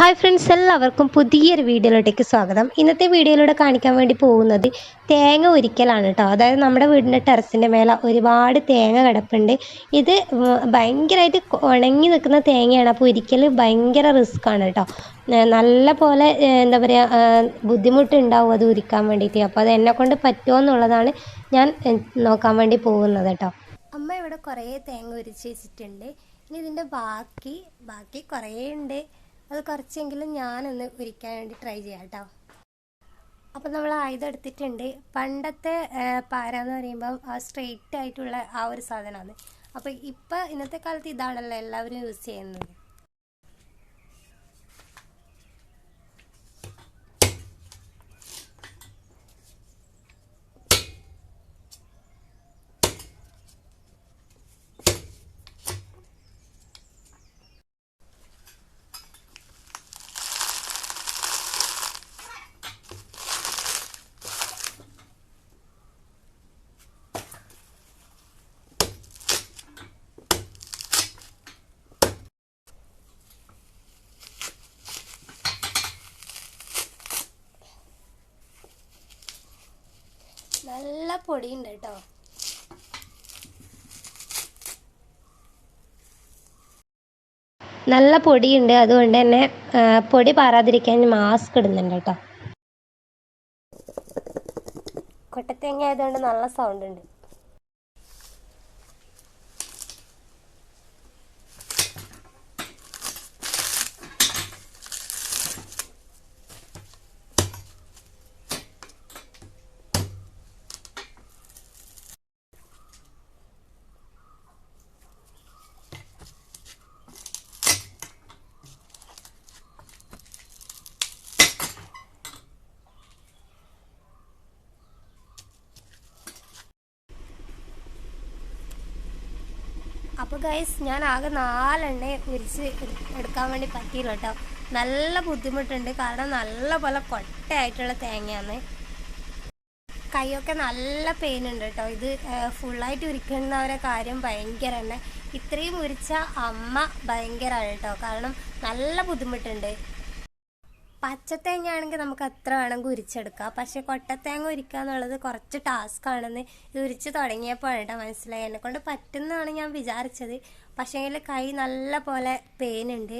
Hi friends എല്ലാവർക്കും പുതിയൊരു വീഡിയോയിലോട്ടേക്ക് സ്വാഗതം. ഇന്നത്തെ വീഡിയോയിലൂടെ കാണിക്കാൻ വേണ്ടി പോകുന്നത് തേങ്ങ ഒരിക്കലാണ് കേട്ടോ. അതായത് നമ്മുടെ വീടിന്റെ ടെറസിന്റെ മേലെ ഒരുപാട് തേങ്ങ കിടപ്പുണ്ട്. ഇത് ഭയങ്കരമായിട്ട് ഉണങ്ങി നിൽക്കുന്ന തേങ്ങയാണ്. അപ്പോൾ ഒരിക്കൽ ഭയങ്കര റിസ്ക് ആണ് കേട്ടോ. നല്ല പോലെ എന്താ പറയുക ബുദ്ധിമുട്ടുണ്ടാവും അത് ഉരിക്കാൻ വേണ്ടിയിട്ട്. അപ്പോൾ അത് എന്നെ കൊണ്ട് പറ്റുമോ എന്നുള്ളതാണ് ഞാൻ നോക്കാൻ വേണ്ടി പോകുന്നത് കേട്ടോ. അമ്മ ഇവിടെ കുറേ തേങ്ങ ഉരിച്ച് വെച്ചിട്ടുണ്ട്. ഇനി ഇതിന്റെ ബാക്കി ബാക്കി കുറേ ഉണ്ട് അത് കുറച്ചെങ്കിലും ഞാനൊന്ന് ഉരിക്കാൻ വേണ്ടി ട്രൈ ചെയ്യാം കേട്ടോ അപ്പം നമ്മൾ ആയുധം എടുത്തിട്ടുണ്ട്. പണ്ടത്തെ പാര എന്ന് പറയുമ്പം ആ സ്ട്രെയിറ്റ് ആയിട്ടുള്ള ആ ഒരു സാധനമാണ്. അപ്പോൾ ഇപ്പം ഇന്നത്തെ കാലത്ത് ഇതാണല്ലോ എല്ലാവരും യൂസ് ചെയ്യുന്നത്. നല്ല പൊടിയുണ്ട് കേട്ടോ. നല്ല പൊടിയുണ്ട് അതുകൊണ്ട് തന്നെ പൊടി പാറാതിരിക്കാൻ മാസ്ക് ഇടുന്നുണ്ട് കേട്ടോ. കൊട്ടത്തേങ്ങ ആയതുകൊണ്ട് നല്ല സൗണ്ട് ഉണ്ട്. അപ്പോൾ ഗൈസ് ഞാൻ ആകെ നാലെണ്ണ ഉരിച്ച് എടുക്കാൻ വേണ്ടി പറ്റിയില്ല കേട്ടോ നല്ല ബുദ്ധിമുട്ടുണ്ട്. കാരണം നല്ല പോലെ കൊട്ടയായിട്ടുള്ള തേങ്ങയാണ്. കൈയൊക്കെ നല്ല പെയിൻ ഉണ്ട് കേട്ടോ ഇത് ഫുള്ളായിട്ട് ഉരിക്കുന്നവരെ കാര്യം ഭയങ്കര തന്നെ ഇത്രയും ഉരിച്ച അമ്മ ഭയങ്കരമാണ് കേട്ടോ കാരണം നല്ല ബുദ്ധിമുട്ടുണ്ട്. പച്ചത്തേങ്ങ ആണെങ്കിൽ നമുക്ക് എത്ര വേണമെങ്കിൽ ഉരിച്ചെടുക്കാം പക്ഷെ കൊട്ടത്തേങ്ങ ഉരിക്കുക എന്നുള്ളത് കുറച്ച് ടാസ്ക് ആണെന്ന് ഇത് ഉരിച്ച് തുടങ്ങിയപ്പോഴാണ് മനസ്സിലായി എന്നെ കൊണ്ട് പറ്റുന്നതാണ് ഞാൻ വിചാരിച്ചത്. പക്ഷേങ്കിൽ കൈ നല്ല പോലെ പെയിൻ ഉണ്ട്